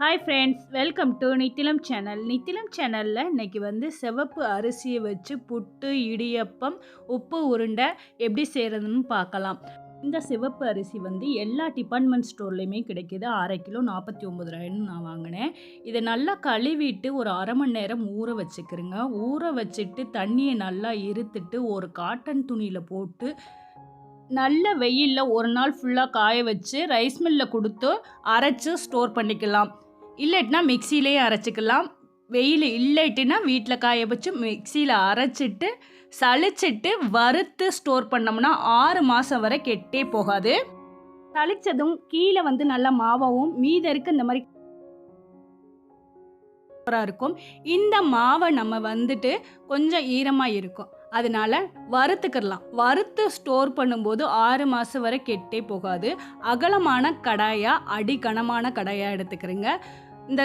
Hi friends welcome to Nithilam channel Nithilam சேனலில் இன்னைக்கு வந்து சிவப்பு அரிசியை வச்சு புட்டு இடியப்பம் உப்பு உருண்டை எப்படி செய்கிறதுன்னு பார்க்கலாம். இந்த சிவப்பு அரிசி வந்து எல்லா டிபார்ட்மெண்ட் ஸ்டோர்லேயுமே கிடைக்கிது. அரை கிலோ நாற்பத்தி ஒம்பது ரூபாய்னு நான் வாங்கினேன். இதை நல்லா கழுவிட்டு ஒரு அரை மணி நேரம் ஊற வச்சுக்கிறேங்க. ஊற வச்சுட்டு தண்ணியை நல்லா இருத்துட்டு ஒரு காட்டன் துணியில் போட்டு நல்ல வெயிலில் ஒரு நாள் ஃபுல்லாக காய வச்சு ரைஸ் மில்லில் கொடுத்து அரைச்சி ஸ்டோர் பண்ணிக்கலாம். இல்லைட்டினா மிக்சிலேயே அரைச்சிக்கலாம். வெயில் இல்லைட்டுனா வீட்டில் காய வச்சு மிக்சியில் அரைச்சிட்டு சளிச்சிட்டு வறுத்து ஸ்டோர் பண்ணோம்னா ஆறு மாதம் வரை கெட்டே போகாது. சளிச்சதும் கீழே வந்து நல்லா மாவாகவும் மீத இருக்க இந்த மாதிரி சூப்பராக இருக்கும். இந்த மாவை நம்ம வந்துட்டு கொஞ்சம் ஈரமாக இருக்கும். அதனால வறுத்துக்கிடலாம். வறுத்து ஸ்டோர் பண்ணும்போது ஆறு மாதம் வரை கெட்டே போகாது. அகலமான கடாயாக அடி கனமான கடாயாக எடுத்துக்கிறேங்க. இந்த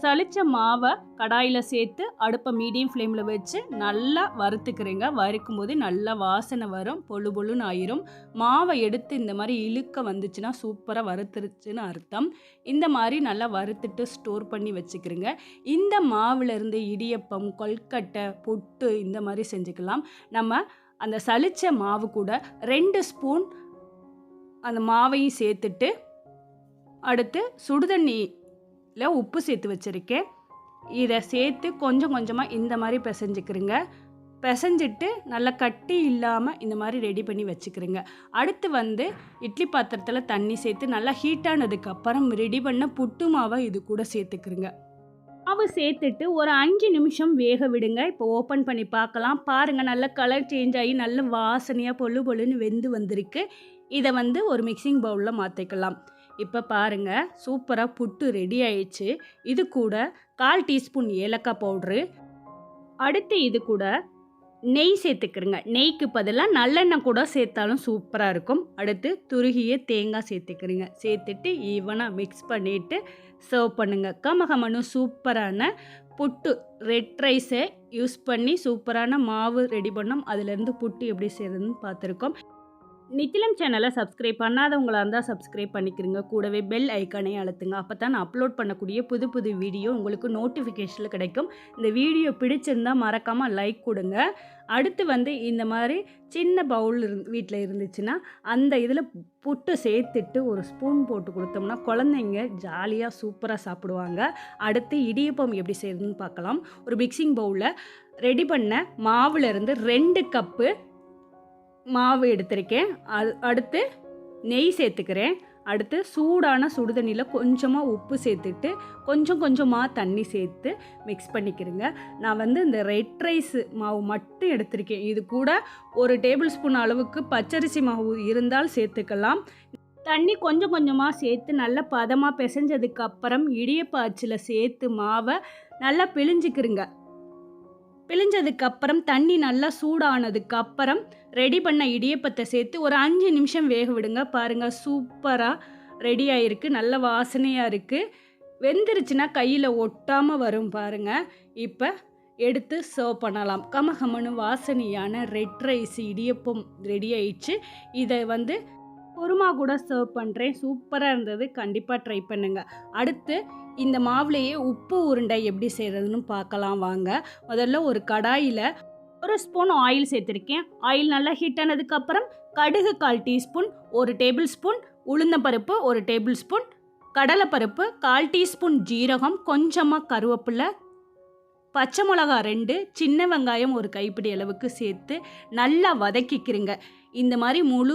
சளிச்ச மாவை கடாயில் சேர்த்து அடுப்பை மீடியம் ஃப்ளேமில் வச்சு நல்லா வறுத்துக்கிறேங்க. வறுக்கும் போது நல்லா வாசனை வரும் பொழு பொழுன்னு ஆயிரும். மாவை எடுத்து இந்த மாதிரி இழுக்க வந்துச்சுன்னா சூப்பராக வறுத்துருச்சுன்னு அர்த்தம். இந்த மாதிரி நல்லா வறுத்துட்டு ஸ்டோர் பண்ணி வச்சுக்கிறேங்க. இந்த மாவுலேருந்து இடியப்பம் கொல்கட்டை புட்டு இந்த மாதிரி செஞ்சுக்கலாம். நம்ம அந்த சளிச்ச மாவு கூட ரெண்டு ஸ்பூன் அந்த மாவையும் சேர்த்துட்டு அடுத்து சுடுதண்ணி சுடுதண்ணியில் உப்பு சேர்த்து வச்சுருக்கேன். இதை சேர்த்து கொஞ்சம் கொஞ்சமாக இந்த மாதிரி பிசைஞ்சிக்கிறேங்க பிசைஞ்சிட்டு நல்லா கட்டி இல்லாமல் இந்த மாதிரி ரெடி பண்ணி வச்சுக்கிறேங்க அடுத்து வந்து இட்லி பாத்திரத்தில் தண்ணி சேர்த்து நல்லா ஹீட்டானதுக்கப்புறம் ரெடி பண்ண புட்டு மாவை இது கூட சேர்த்துக்கிறேங்க மாவு சேர்த்துட்டு ஒரு அஞ்சு நிமிஷம் வேக விடுங்க. இப்போ ஓப்பன் பண்ணி பார்க்கலாம். பாருங்கள் நல்ல கலர் சேஞ்ச் ஆகி நல்ல வாசனையாக பொழு பொழுன்னு வெந்து வந்திருக்கு. இதை வந்து ஒரு மிக்சிங் பவுலில் மாற்றிக்கலாம் இப்போ பாருங்கள் சூப்பராக புட்டு ரெடி ஆயிடுச்சு. இது கூட கால் டீஸ்பூன் ஏலக்காய் பவுட்ரு. அடுத்து இது கூட நெய் சேர்த்துக்கிறங்க நெய்க்கு பதிலாக நல்லெண்ணெய் கூட சேர்த்தாலும் சூப்பராக இருக்கும். அடுத்து துருகிய தேங்காய் சேர்த்துக்கிறீங்க சேர்த்துட்டு ஈவனாக மிக்ஸ் பண்ணிவிட்டு சர்வ் பண்ணுங்கள் கமகமனு சூப்பரான புட்டு ரெட் ரைஸை யூஸ் பண்ணி சூப்பரான மாவு ரெடி பண்ணோம். அதுலேருந்து புட்டு எப்படி செய்கிறதுன்னு பார்த்துருக்கோம். நித்திலம் சேனலை சப்ஸ்கிரைப் பண்ணாதவங்களா இருந்தால் சப்ஸ்கிரைப் பண்ணிக்கிறங்க கூடவே பெல் ஐக்கானே அழுத்துங்க. அப்போ தான் நான் அப்லோட் பண்ணக்கூடிய புது புது வீடியோ உங்களுக்கு நோட்டிஃபிகேஷனில் கிடைக்கும். இந்த வீடியோ பிடிச்சிருந்தா மறக்காமல் லைக் கொடுங்க. அடுத்து வந்து இந்த மாதிரி சின்ன பவுல் இருந்து வீட்டில் இருந்துச்சுன்னா அந்த இதில் புட்டு சேர்த்துட்டு ஒரு ஸ்பூன் போட்டு கொடுத்தோம்னா குழந்தைங்க ஜாலியாக சூப்பராக சாப்பிடுவாங்க. அடுத்து இடியப்பம் எப்படி செய்யறதுன்னு பார்க்கலாம். ஒரு மிக்சிங் பவுலில் ரெடி பண்ண மாவுலேருந்து ரெண்டு கப்பு மாவு எடுத்திருக்கேன். அது அடுத்து நெய் சேர்த்துக்கிறேன். அடுத்து சூடான சுடுதண்ணியில் கொஞ்சமாக உப்பு சேர்த்துட்டு கொஞ்சம் கொஞ்சமாக தண்ணி சேர்த்து மிக்ஸ் பண்ணிக்கிறேங்க. நான் வந்து இந்த ரெட் ரைஸ் மாவு மட்டும் எடுத்திருக்கேன். இது கூட ஒரு டேபிள் ஸ்பூன் அளவுக்கு பச்சரிசி மாவு இருந்தால் சேர்த்துக்கலாம். தண்ணி கொஞ்சம் கொஞ்சமாக சேர்த்து நல்லா பதமாக பிசைஞ்சதுக்கப்புறம் இடியப்ப அச்சில் சேர்த்து மாவை நல்லா பிழிஞ்சிக்கிருங்க பிழிஞ்சதுக்கப்புறம் தண்ணி நல்லா சூடானதுக்கப்புறம் அப்புறம் ரெடி பண்ண இடியப்பத்தை சேர்த்து ஒரு அஞ்சு நிமிஷம் வேக விடுங்க. பாருங்கள் சூப்பராக ரெடி ஆகிருக்கு நல்ல வாசனையாக இருக்குது வெந்துருச்சுன்னா கையில் ஒட்டாமல் வரும் பாருங்கள் இப்போ எடுத்து சர்வ் பண்ணலாம். கமகமனு வாசனையான ரெட் ரைஸ் இடியப்பம் ரெடி ஆயிடுச்சு. இதை வந்து குருமா கூட சர்வ் பண்ணுறேன் சூப்பராக இருந்தது. கண்டிப்பாக ட்ரை பண்ணுங்கள் அடுத்து இந்த மாவுலேயே உப்பு உருண்டை எப்படி செய்கிறதுன்னு பார்க்கலாம் வாங்க. முதல்ல ஒரு கடாயில் ஒரு ஸ்பூன் ஆயில் சேர்த்துருக்கேன். ஆயில் நல்லா ஹீட் ஆனதுக்கப்புறம் கடுகு கால் டீஸ்பூன் ஒரு டேபிள் ஸ்பூன் உளுந்தம்பருப்பு ஒரு டேபிள் ஸ்பூன் கடலைப்பருப்பு கால் டீஸ்பூன் ஜீரகம் கொஞ்சமாக கருவேப்பிலை பச்சை மிளகா ரெண்டு சின்ன வெங்காயம் ஒரு கைப்பிடி அளவுக்கு சேர்த்து நல்லா வதக்கிக்கிறீங்க. இந்த மாதிரி முழு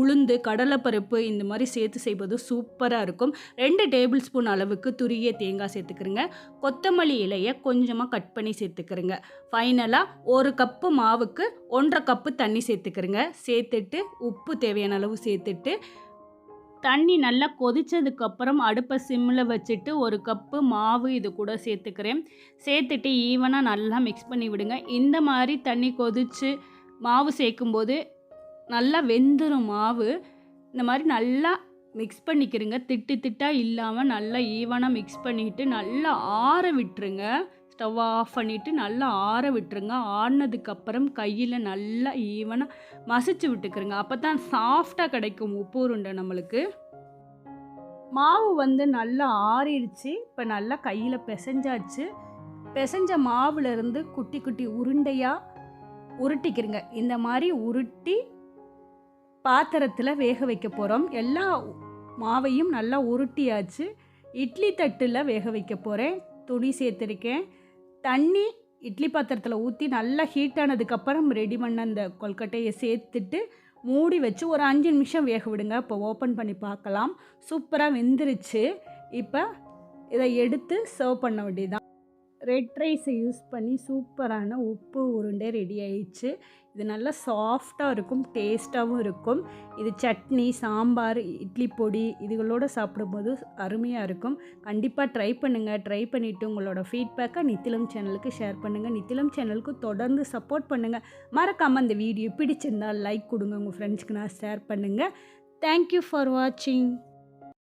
உளுந்து கடலைப்பருப்பு இந்த மாதிரி சேர்த்து செய்வது சூப்பராக இருக்கும். ரெண்டு டேபிள் ஸ்பூன் அளவுக்கு துரிய தேங்காய் சேர்த்துக்கிறேங்க. கொத்தமல்லி இலையை கொஞ்சமாக கட் பண்ணி சேர்த்துக்கிறேங்க. ஃபைனலாக ஒரு கப்பு மாவுக்கு ஒன்றரை கப்பு தண்ணி சேர்த்துக்கிறேங்க. சேர்த்துட்டு உப்பு தேவையான அளவு சேர்த்துட்டு தண்ணி நல்லா கொதித்ததுக்கப்புறம் அடுப்பை சிம்மில் வச்சுட்டு ஒரு கப்பு மாவு இது கூட சேர்த்துக்கிறேன். சேர்த்துட்டு ஈவனாக நல்லா மிக்ஸ் பண்ணி விடுங்க. இந்த மாதிரி தண்ணி கொதித்து மாவு சேர்க்கும்போது நல்லா வெந்துடும் மாவு. இந்த மாதிரி நல்லா மிக்ஸ் பண்ணிக்கிறங்க. திட்டு திட்டாக இல்லாமல் நல்லா ஈவனாக மிக்ஸ் பண்ணிவிட்டு நல்லா ஆற விட்டுருங்க. ஸ்டவ் ஆஃப் பண்ணிவிட்டு நல்லா ஆற விட்டுருங்க. ஆறினதுக்கப்புறம் கையில் நல்லா ஈவனாக மசிச்சு விட்டுக்கிறங்க அப்போ தான் சாஃப்டாக கிடைக்கும் உப்பு உருண்டை நம்மளுக்கு. மாவு வந்து நல்லா ஆறிடுச்சு. இப்போ நல்லா கையில் பிசைஞ்சாச்சு. பிசைஞ்ச மாவுலேருந்து குட்டி குட்டி உருண்டையாக உருட்டிக்கிறங்க இந்த மாதிரி உருட்டி பாத்திரத்தில் வேக வைக்க போகிறோம் எல்லா மாவையும் நல்லா உருட்டியாச்சு. இட்லி தட்டில் வேக வைக்க போகிறேன் துணி சேர்த்துருக்கேன். தண்ணி இட்லி பாத்திரத்தில் ஊற்றி நல்லா ஹீட் ஆனதுக்கப்புறம் ரெடி பண்ண அந்த கொல்கட்டையை சேர்த்துட்டு மூடி வச்சு ஒரு அஞ்சு நிமிஷம் வேக விடுங்க. இப்போ ஓப்பன் பண்ணி பார்க்கலாம். சூப்பராக வெந்துருச்சு. இப்போ இதை எடுத்து சர்வ் பண்ண வேண்டியதான் ரெட் ரைஸை யூஸ் பண்ணி சூப்பரான உப்பு உருண்டை ரெடி ஆயிடுச்சு. இது நல்லா சாஃப்டாக இருக்கும் டேஸ்ட்டாகவும் இருக்கும். இது சட்னி சாம்பார் இட்லி பொடி இதுகளோடு சாப்பிடும்போது அருமையாக இருக்கும். கண்டிப்பாக ட்ரை பண்ணுங்கள் ட்ரை பண்ணிவிட்டு உங்களோட ஃபீட்பேக்கை நித்திலம் சேனலுக்கு ஷேர் பண்ணுங்கள் நித்திலம் சேனலுக்கு தொடர்ந்து சப்போர்ட் பண்ணுங்கள் மறக்காமல் அந்த வீடியோ பிடிச்சிருந்தால் லைக் கொடுங்க. உங்கள் ஃப்ரெண்ட்ஸ்க்கு நான் ஷேர் பண்ணுங்கள் தேங்க்யூ ஃபார் வாட்சிங்